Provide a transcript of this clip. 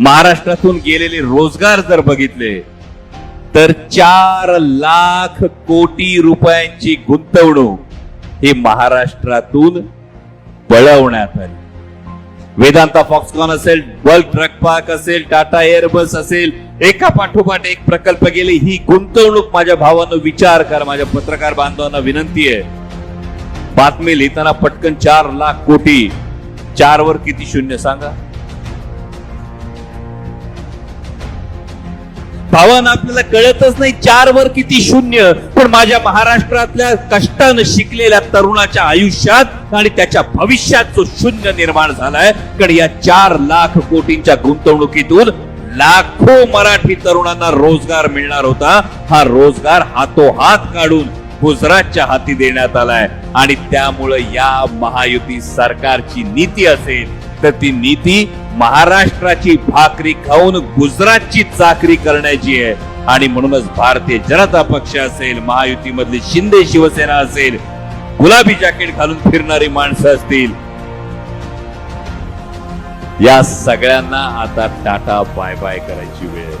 महाराष्ट्रातून गेलेले रोजगार जर बघितले तर चार लाख कोटी रुपयांची गुंतवणूक ही महाराष्ट्रातून पळवण्यात आली. वेदांता फॉक्सकॉन असेल बल्क ट्रक पार्क असेल टाटा एअरबस असेल एका पाठोपाठ एक प्रकल्प गेले ही गुंतवणूक माझ्या भावानं विचार कर माझ्या पत्रकार बांधवांना विनंती आहे. बातमी लिहिताना पटकन चार लाख कोटी चार वर किती शून्य सांगा? भावानं आपल्याला कळतच नाही चार वर किती शून्य. पण माझ्या महाराष्ट्रातल्या कष्टानं शिकलेल्या तरुणाच्या आयुष्यात आणि त्याच्या भविष्यात जो शून्य निर्माण झालाय. कारण या चार लाख कोटींच्या गुंतवणुकीतून लाखो मराठी तरुणांना रोजगार मिळणार होता. हा रोजगार हातोहात काढून गुजरातच्या हाती देण्यात आलाय. आणि त्यामुळे या महायुती सरकारची नीती असेल तर ती नीती महाराष्ट्राची भाकरी खाऊन गुजरातची चाकरी करण्याची आहे. आणि म्हणूनच भारतीय जनता पक्ष असेल महायुतीमधली शिंदे शिवसेना असेल गुलाबी जॅकेट घालून फिरणारी माणसं असतील. या सगळ्यांना आता टाटा बाय बाय करायची वेळ.